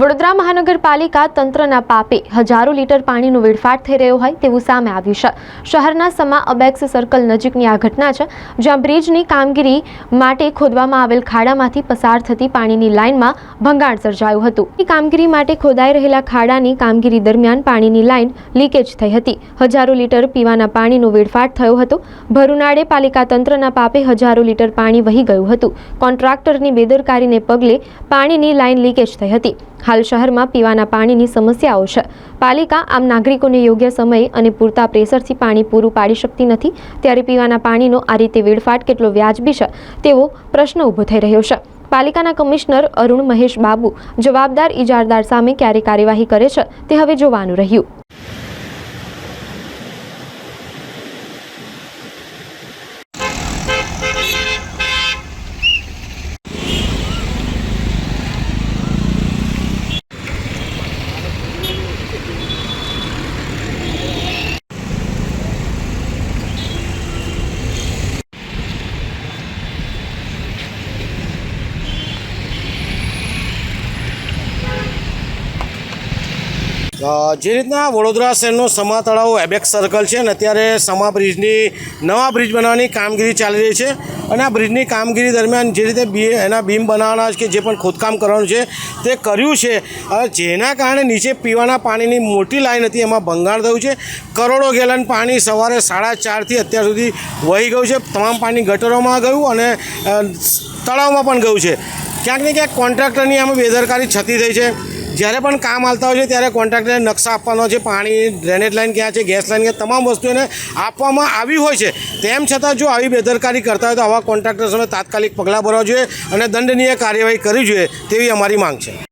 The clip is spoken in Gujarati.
વડોદરા મહાનગરપાલિકા તંત્રના પાપે હજારો લીટર પાણીનો વેડફાટ થઈ રહ્યો હોય તેવું સામે આવ્યું છે. શહેરના સમા અબેક્સ સર્કલ નજીકની આ ઘટના છે, જ્યાં બ્રિજની કામગીરી માટે ખોદવામાં આવેલ ખાડામાંથી પસાર થતી પાણીની લાઇનમાં ભંગાણ સર્જાયું હતું. કામગીરી માટે ખોદાઈ રહેલા ખાડાની કામગીરી દરમિયાન પાણીની લાઇન લીકેજ થઈ હતી. હજારો લીટર પીવાના પાણીનો વેડફાટ થયો હતો. ભરૂનાળે પાલિકા તંત્રના પાપે હજારો લીટર પાણી વહી ગયું હતું. કોન્ટ્રાક્ટરની બેદરકારીને પગલે પાણીની લાઇન લીકેજ થઈ હતી. હાલ શહેરમાં પીવાના પાણીની સમસ્યાઓ છે. પાલિકા આમ નાગરિકોને યોગ્ય સમયે અને પૂરતા પ્રેશરથી પાણી પૂરું પાડી શકતી નથી. ત્યારે પીવાના પાણીનો આ રીતે વેડફાટ કેટલો વ્યાજબી છે તેવો પ્રશ્ન ઊભો થઈ રહ્યો છે. પાલિકાના કમિશનર અરુણ મહેશ બાબુ જવાબદાર ઇજારદાર સામે ક્યારે કાર્યવાહી કરે છે તે હવે જોવાનું રહ્યું. જે રીતના વડોદરા શહેરનો સમા તળાવ એબેક સર્કલ છે અને અત્યારે સમા બ્રિજની, નવા બ્રિજ બનાવવાની કામગીરી ચાલી રહી છે અને આ બ્રિજની કામગીરી દરમિયાન જે રીતે બી, એના બીમ બનાવવાના કે જે પણ ખોદકામ કરવાનું છે તે કર્યું છે. જેના કારણે નીચે પીવાના પાણીની મોટી લાઈન હતી, એમાં ભંગાણ થયું છે. કરોડો ગેલન પાણી સવારે સાડા ચારથી અત્યાર સુધી વહી ગયું છે. તમામ પાણી ગટરોમાં ગયું અને તળાવમાં પણ ગયું છે. ક્યાંક ને ક્યાંક કોન્ટ્રાક્ટરની આમાં બેદરકારી છતી થઈ છે. જ્યારે પણ કામ હાલતા હોય છે ત્યારે કોન્ટ્રાક્ટરને નકશા આપવાનો છે, પાણી ડ્રેનેજ લાઇન ક્યાં છે ગેસ લાઇન ક્યાં, તમામ વસ્તુ એને આપવામાં આવી હોય છે. તેમ છતાં જો આવી બેદરકારી કરતા હોય તો આવા કોન્ટ્રાક્ટર સામે તાત્કાલિક પગલાં ભરવા જોઈએ અને દંડનીય કાર્યવાહી કરવી જોઈએ તેવી અમારી માંગ છે.